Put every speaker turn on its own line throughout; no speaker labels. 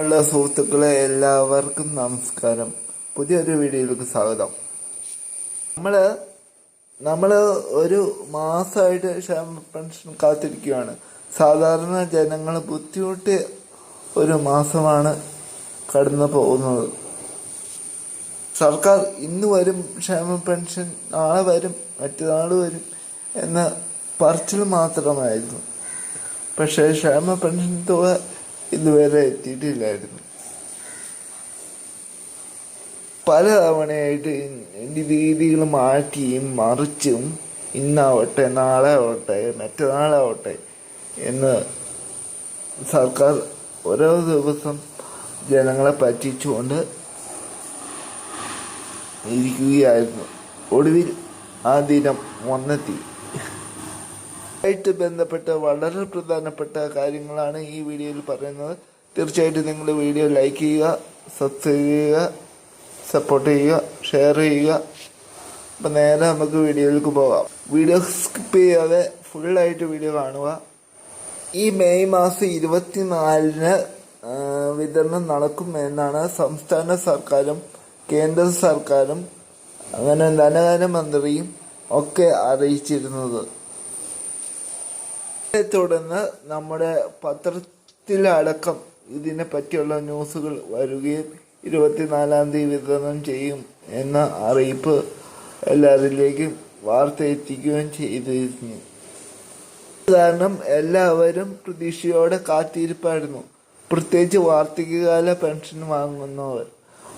ഉള്ള സുഹൃത്തുക്കളെ എല്ലാവർക്കും നമസ്കാരം. പുതിയൊരു വീഡിയോയിലേക്ക് സ്വാഗതം. നമ്മൾ നമ്മൾ ഒരു മാസമായിട്ട് ക്ഷേമ പെൻഷൻ കാത്തിരിക്കുകയാണ് സാധാരണ ജനങ്ങൾ ബുദ്ധിമുട്ട് ഒരു മാസമാണ് കടന്നു പോകുന്നത്. സർക്കാർ ഇന്ന് വരും ക്ഷേമ പെൻഷൻ നാളെ വരും മറ്റന്നാൾ വരും എന്ന പറച്ചിൽ മാത്രമായിരുന്നു. പക്ഷേ ക്ഷേമ പെൻഷൻ തുക ഇതുവരെ എത്തിയിട്ടില്ലായിരുന്നു. പല തവണയായിട്ട് രീതികൾ മാറ്റിയും മറിച്ചും ഇന്നാവട്ടെ നാളെ ആവട്ടെ മറ്റന്നാളാവട്ടെ എന്ന് സർക്കാർ ഓരോ ദിവസം ജനങ്ങളെ പറ്റിച്ചുകൊണ്ട് ഇരിക്കുകയായിരുന്നു. ഒടുവിൽ ആ ദിനം വന്നെത്തി. ആയിട്ട് ബന്ധപ്പെട്ട വളരെ പ്രധാനപ്പെട്ട കാര്യങ്ങളാണ് ഈ വീഡിയോയിൽ പറയുന്നത്. തീർച്ചയായിട്ടും നിങ്ങൾ വീഡിയോ ലൈക്ക് ചെയ്യുക സബ്സ്ക്രൈബ് ചെയ്യുക സപ്പോർട്ട് ചെയ്യുക ഷെയർ ചെയ്യുക. അപ്പം നേരെ നമുക്ക് വീഡിയോയിലേക്ക് പോകാം. വീഡിയോ സ്കിപ്പ് ചെയ്യാതെ ഫുള്ളായിട്ട് വീഡിയോ കാണുക. ഈ മെയ് മാസം ഇരുപത്തിനാലിന് വിതരണം നടക്കും എന്നാണ് സംസ്ഥാന സർക്കാരും കേന്ദ്ര സർക്കാരും അങ്ങനെ ധനകാര്യമന്ത്രിയും ഒക്കെ അറിയിച്ചിരുന്നത്. തുടർന്ന് നമ്മുടെ പത്രത്തിലടക്കം ഇതിനെ പറ്റിയുള്ള ന്യൂസുകൾ വരികയും ഇരുപത്തിനാലാം തീയതി വിതരണം ചെയ്യും എന്ന അറിയിപ്പ് എല്ലാവരിലേക്കും വാർത്ത എത്തിക്കുകയും ചെയ്തിരുന്നു. കാരണം എല്ലാവരും പ്രതീക്ഷയോടെ കാത്തിരിപ്പായിരുന്നു. പ്രത്യേകിച്ച് വാർദ്ധക്യകാല പെൻഷൻ വാങ്ങുന്നവർ.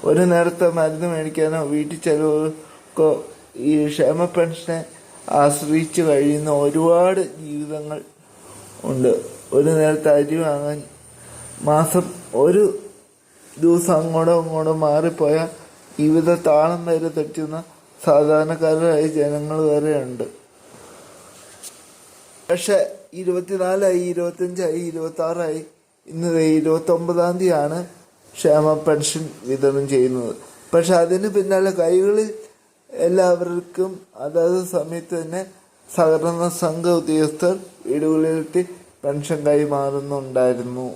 ഒരു നേരത്തെ മരുന്ന് മേടിക്കാനോ വീട്ടിൽ ചെലവുകൾക്കോ ഈ ക്ഷേമ പെൻഷനെ ആശ്രയിച്ച് കഴിയുന്ന ഒരുപാട് ജീവിതങ്ങൾ ഉണ്ട്. ഒരു നേരത്തെ അരി വാങ്ങാൻ മാസം ഒരു ദിവസം അങ്ങോട്ടോ അങ്ങോട്ടോ മാറിപ്പോയാൽ ജീവിത താളം വരെ തെറ്റുന്ന സാധാരണക്കാരായ ജനങ്ങൾ വരെ ഉണ്ട്. പക്ഷെ ഇരുപത്തിനാലായി ഇരുപത്തഞ്ചായി ഇരുപത്തി ആറായി ഇന്ന് ഇരുപത്തൊമ്പതാം തീയതിയാണ് ക്ഷേമ പെൻഷൻ വിതരണം ചെയ്യുന്നത്. പക്ഷെ അതിന് പിന്നാലെ കൈകളിൽ എല്ലാവർക്കും അതാത് സമയത്ത് തന്നെ സഹകരണ സംഘ ഉദ്യോഗസ്ഥർ വീടുകളിലെത്തി പെൻഷൻ കൈമാറുന്നുണ്ടായിരുന്നു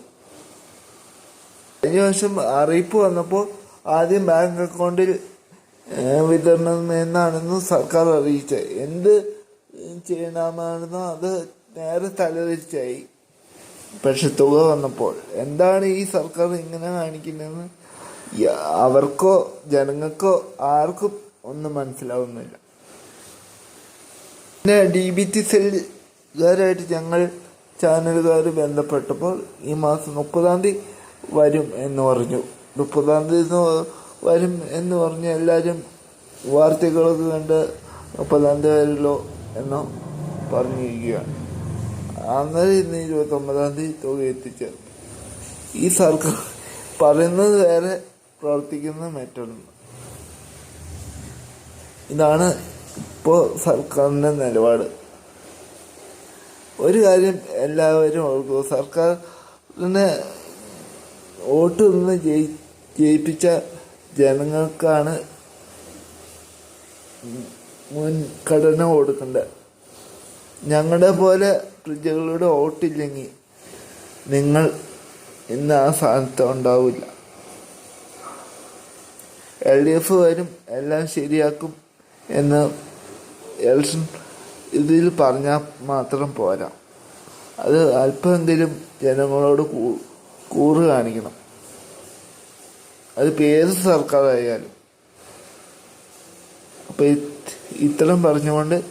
കഴിഞ്ഞ വർഷം അറിയിപ്പ് വന്നപ്പോൾ ആദ്യം ബാങ്ക് അക്കൗണ്ടിൽ വിതരണം എന്നാണെന്ന് സർക്കാർ അറിയിച്ചത് എന്ത് ചെയ്യണമായിരുന്നോ അത് നേരെ തലതിരിച്ചായി. പക്ഷെ തുക വന്നപ്പോൾ എന്താണ് ഈ സർക്കാർ ഇങ്ങനെ കാണിക്കുന്നതെന്ന് അവർക്കോ ജനങ്ങൾക്കോ ആർക്കും ഒന്നും മനസ്സിലാവുന്നില്ല. പിന്നെ ഡി ബി ടി സെല്ലുകാരായിട്ട് ഞങ്ങൾ ചാനലുകാർ ബന്ധപ്പെട്ടപ്പോൾ ഈ മാസം മുപ്പതാം തീയതി വരും എന്ന് പറഞ്ഞു. മുപ്പതാം തീയതി വരും എന്ന് പറഞ്ഞ് എല്ലാവരും വാർത്തകളൊക്കെ കണ്ട് മുപ്പതാം തീയതി വരുമല്ലോ എന്ന് പറഞ്ഞിരിക്കുകയാണ്. അന്നേരം ഇന്ന് ഇരുപത്തി ഒമ്പതാം തീയതി തുക എത്തിച്ചേർന്നു ഈ സർക്കാർ പറയുന്നത് വേറെ പ്രവർത്തിക്കുന്ന മറ്റൊന്ന്. ഇതാണ് ഇപ്പോൾ സർക്കാരിന്റെ നിലപാട്. ഒരു കാര്യം എല്ലാവരും ഓർക്കുക. സർക്കാരിനെ വോട്ട് നിന്ന് ജയി ജയിപ്പിച്ച ജനങ്ങൾക്കാണ് മുൻഗണന കൊടുക്കേണ്ടത് ഞങ്ങളുടെ പോലെ പ്രജകളുടെ വോട്ടില്ലെങ്കിൽ നിങ്ങൾ ഇന്ന് ആ സ്ഥാനത്ത് ഉണ്ടാവില്ല. എൽ ഡി എഫ് വരും എല്ലാം ശരിയാക്കും എന്ന് എലക്ഷൻ ഇതിൽ പറഞ്ഞാൽ മാത്രം പോരാ. അത് അല്പമെങ്കിലും ജനങ്ങളോട് കൂറ് കാണിക്കണം. അതിപ്പോൾ ഏത് സർക്കാരായാലും. അപ്പോൾ ഇത്തരം പറഞ്ഞുകൊണ്ട്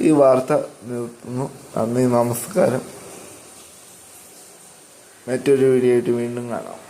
ഈ വാർത്ത നിർത്തുന്നു. നന്ദി നമസ്കാരം. മറ്റൊരു വീഡിയോ ആയിട്ട് വീണ്ടും കാണാം.